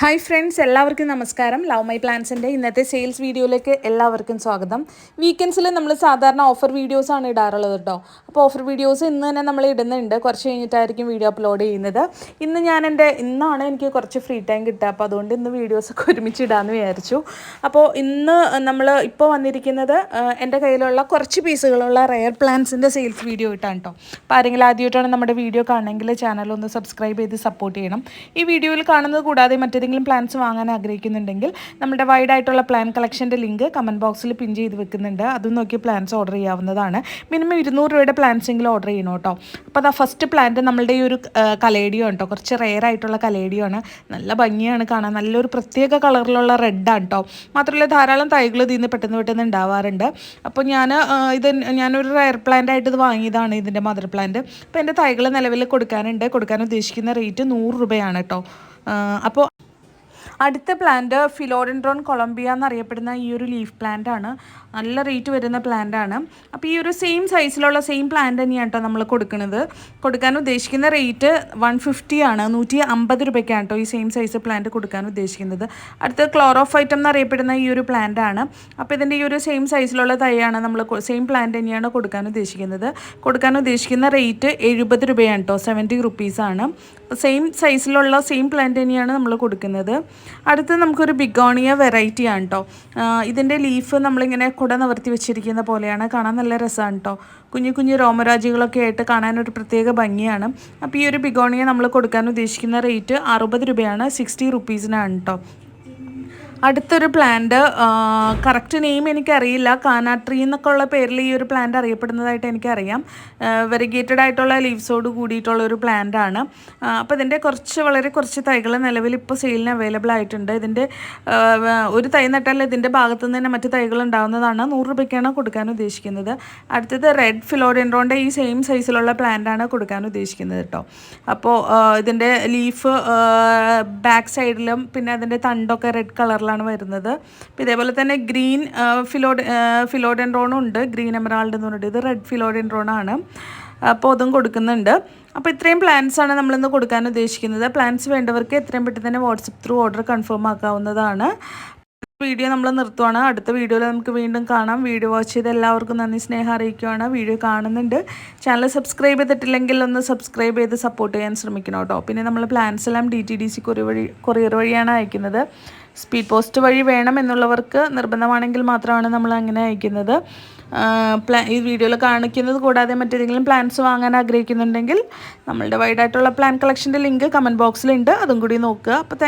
Hi friends എല്ലാവർക്കും നമസ്കാരം. Love my പ്ലാൻസിന്റെ ഇന്നത്തെ സെയിൽസ് വീഡിയോയിലേക്ക് എല്ലാവർക്കും സ്വാഗതം. വീക്കെൻഡ്സിൽ നമ്മൾ സാധാരണ ഓഫർ വീഡിയോസാണ് ഇടാറുള്ളത് കേട്ടോ അപ്പോൾ ഓഫർ വീഡിയോസ് ഇന്ന് തന്നെ നമ്മൾ ഇടുന്നുണ്ട്. കുറച്ച് കഴിഞ്ഞിട്ടായിരിക്കും വീഡിയോ അപ്ലോഡ് ചെയ്യുന്നത്. ഇന്ന് ഞാൻ എന്റെ ഇന്നാണ് എനിക്ക് കുറച്ച് ഫ്രീ ടൈം കിട്ടുക. അപ്പോൾ അതുകൊണ്ട് ഇന്ന് വീഡിയോസൊക്കെ ഒരുമിച്ച് ഇടാമെന്ന് വിചാരിച്ചു. അപ്പോൾ ഇന്ന് നമ്മൾ ഇപ്പോൾ വന്നിരിക്കുന്നത് എന്റെ കയ്യിലുള്ള കുറച്ച് പീസുകളുള്ള റെയർ പ്ലാൻസിന്റെ സെയിൽസ് വീഡിയോ ഇട്ടാണ് കേട്ടോ അപ്പോൾ ആരെങ്കിലും ആദ്യമായിട്ടാണ് നമ്മുടെ വീഡിയോ കാണണമെങ്കിൽ ചാനൽ ഒന്ന് സബ്സ്ക്രൈബ് ചെയ്ത് സപ്പോർട്ട് ചെയ്യണം. ഈ വീഡിയോയിൽ കാണുന്നത് കൂടാതെ മറ്റേതെങ്കിലും പ്ലാൻസ് വാങ്ങാൻ ആഗ്രഹിക്കുന്നുണ്ടെങ്കിൽ നമ്മുടെ വൈഡ് ആയിട്ടുള്ള പ്ലാൻ കളക്ഷന്റെ ലിങ്ക് കമന്റ് ബോക്സിൽ പിൻ ചെയ്ത് വെക്കുന്നുണ്ട്. അതും നോക്കി പ്ലാൻസ് ഓർഡർ ചെയ്യാവുന്നതാണ്. മിനിമം ഇരുന്നൂറ് രൂപയുടെ പ്ലാൻസ് എങ്കിലും ഓർഡർ ചെയ്യണം കേട്ടോ. അപ്പോൾ അതാ ഫസ്റ്റ് പ്ലാന്റ് നമ്മളുടെ ഈ ഒരു കലേഡിയോ കേട്ടോ കുറച്ച് റെയർ ആയിട്ടുള്ള കലേഡിയോ ആണ്. നല്ല ഭംഗിയാണ് കാണാൻ. നല്ലൊരു പ്രത്യേക കളറിലുള്ള റെഡാണ് കേട്ടോ. മാത്രമല്ല ധാരാളം തൈകൾ ഇതിൽ പെട്ടെന്ന് പെട്ടെന്ന് ഉണ്ടാവാറുണ്ട്. അപ്പോൾ ഞാൻ ഇത് ഞാനൊരു റെയർ പ്ലാന്റ് ആയിട്ട് ഇത് വാങ്ങിയതാണ് ഇതിന്റെ മദർ പ്ലാന്റ് അപ്പോൾ എന്റെ തൈകൾ നിലവിൽ കൊടുക്കാനുണ്ട്. കൊടുക്കാൻ ഉദ്ദേശിക്കുന്ന റേറ്റ് നൂറ് രൂപയാണ് കേട്ടോ. അപ്പോൾ അടുത്ത പ്ലാന്റ് ഫിലോഡൻഡ്രോൺ കൊളംബിയ എന്നറിയപ്പെടുന്ന ഈ ഒരു ലീഫ് പ്ലാന്റ് ആണ്. നല്ല റേറ്റ് വരുന്ന പ്ലാന്റ് ആണ്. അപ്പോൾ ഈ ഒരു സെയിം സൈസിലുള്ള സെയിം പ്ലാന്റ് തന്നെയാണ് കേട്ടോ നമ്മൾ കൊടുക്കുന്നത് കൊടുക്കാൻ ഉദ്ദേശിക്കുന്ന റേറ്റ് വൺ ഫിഫ്റ്റി ആണ്. നൂറ്റി അമ്പത് രൂപയ്ക്കാണ് കേട്ടോ ഈ സെയിം സൈസ് പ്ലാന്റ് കൊടുക്കാൻ ഉദ്ദേശിക്കുന്നത്. അടുത്ത ക്ലോറോഫൈറ്റം എന്നറിയപ്പെടുന്ന ഈ ഒരു പ്ലാന്റ് ആണ്. അപ്പോൾ ഇതിന്റെ ഈ ഒരു സെയിം സൈസിലുള്ള തൈയാണ് നമ്മൾ സെയിം പ്ലാന്റ് തന്നെയാണ് കൊടുക്കാൻ ഉദ്ദേശിക്കുന്നത്. കൊടുക്കാൻ ഉദ്ദേശിക്കുന്ന റേറ്റ് എഴുപത് രൂപയാണ് കേട്ടോ സെവന്റി റുപ്പീസാണ് സെയിം സൈസിലുള്ള സെയിം പ്ലാന്റ് തന്നെയാണ് നമ്മൾ കൊടുക്കുന്നത്. അടുത്ത് നമുക്കൊരു ബിഗോണിയ വെറൈറ്റിയാണ് കേട്ടോ ഇതിന്റെ ലീഫ് നമ്മളിങ്ങനെ കുട നിവർത്തി വെച്ചിരിക്കുന്ന പോലെയാണ്. കാണാൻ നല്ല രസമാണ് കേട്ടോ കുഞ്ഞു കുഞ്ഞു രോമരാജികളൊക്കെ ആയിട്ട് കാണാനൊരു പ്രത്യേക ഭംഗിയാണ്. അപ്പോൾ ഈ ഒരു ബിഗോണിയ നമ്മൾ കൊടുക്കാൻ ഉദ്ദേശിക്കുന്ന റേറ്റ് അറുപത് രൂപയാണ് സിക്സ്റ്റി റുപ്പീസിനാണ് കേട്ടോ അടുത്തൊരു പ്ലാന്റ് കറക്റ്റ് നെയിം എനിക്കറിയില്ല. കാനാട്രി എന്നൊക്കെ ഉള്ള പേരിൽ ഈ ഒരു പ്ലാന്റ് അറിയപ്പെടുന്നതായിട്ട് എനിക്കറിയാം. വെരിഗേറ്റഡ് ആയിട്ടുള്ള ലീവ്സോട് കൂടിയിട്ടുള്ള ഒരു പ്ലാന്റ് ആണ്. അപ്പോൾ ഇതിന്റെ കുറച്ച് വളരെ കുറച്ച് തൈകൾ നിലവിൽ ഇപ്പോൾ സെയിലിന് അവൈലബിൾ ആയിട്ടുണ്ട്. ഇതിന്റെ ഒരു തൈ നട്ടാൽ ഇതിന്റെ ഭാഗത്ത് നിന്ന് തന്നെ മറ്റ് തൈകൾ ഉണ്ടാകുന്നതാണ് നൂറ് രൂപയ്ക്കാണ് കൊടുക്കാൻ ഉദ്ദേശിക്കുന്നത്. അടുത്തത് റെഡ് ഫിലോഡെൻഡ്രോന്റെ ഈ സെയിം സൈസിലുള്ള പ്ലാന്റ് ആണ് കൊടുക്കാൻ ഉദ്ദേശിക്കുന്നത് കേട്ടോ. അപ്പോൾ ഇതിന്റെ ലീഫ് ബാക്ക് സൈഡിലും പിന്നെ അതിന്റെ തണ്ടൊക്കെ റെഡ് കളറിലാണ് വരുന്നത്. ഇതേപോലെ തന്നെ ഗ്രീൻ ഫിലോഡ് ഫിലോഡെൻഡ്രോണും ഉണ്ട്. ഗ്രീൻ എമറാൾഡ് എന്ന് പറഞ്ഞിട്ട് ഇത് റെഡ് ഫിലോഡെൻഡ്രോണാണ് അപ്പോൾ അതും കൊടുക്കുന്നുണ്ട്. അപ്പോൾ ഇത്രയും പ്ലാൻസ് ആണ് നമ്മളിന്ന് കൊടുക്കാൻ ഉദ്ദേശിക്കുന്നത്. പ്ലാൻസ് വേണ്ടവർക്ക് എത്രയും പെട്ടെന്ന് തന്നെ വാട്സപ്പ് ത്രൂ ഓർഡർ കൺഫേം ആക്കാവുന്നതാണ്. വീഡിയോ നമ്മൾ നിർത്തുവാണ്. അടുത്ത വീഡിയോയിൽ നമുക്ക് വീണ്ടും കാണാം. വീഡിയോ വാച്ച് ചെയ്ത് എല്ലാവർക്കും നന്ദി സ്നേഹം അറിയിക്കുകയാണ് വീഡിയോ കാണുന്നുണ്ട്. ചാനൽ സബ്സ്ക്രൈബ് ചെയ്തിട്ടില്ലെങ്കിൽ ഒന്ന് സബ്സ്ക്രൈബ് ചെയ്ത് സപ്പോർട്ട് ചെയ്യാൻ ശ്രമിക്കണം കേട്ടോ. പിന്നെ നമ്മൾ പ്ലാൻസ് എല്ലാം D T D C courier വഴി കൊറിയർ വഴിയാണ് അയക്കുന്നത്. സ്പീഡ് പോസ്റ്റ് വഴി വേണം എന്നുള്ളവർക്ക് നിർബന്ധമാണെങ്കിൽ മാത്രമാണ് നമ്മൾ അങ്ങനെ അയക്കുന്നത്. പ്ലാ ഈ വീഡിയോയിൽ കാണിക്കുന്നത് കൂടാതെ മറ്റേതെങ്കിലും പ്ലാൻസ് വാങ്ങാൻ ആഗ്രഹിക്കുന്നുണ്ടെങ്കിൽ നമ്മളുടെ വൈഡായിട്ടുള്ള പ്ലാൻ കളക്ഷന്റെ ലിങ്ക് കമന്റ് ബോക്സിലുണ്ട്. അതും കൂടി നോക്കുക. അപ്പോൾ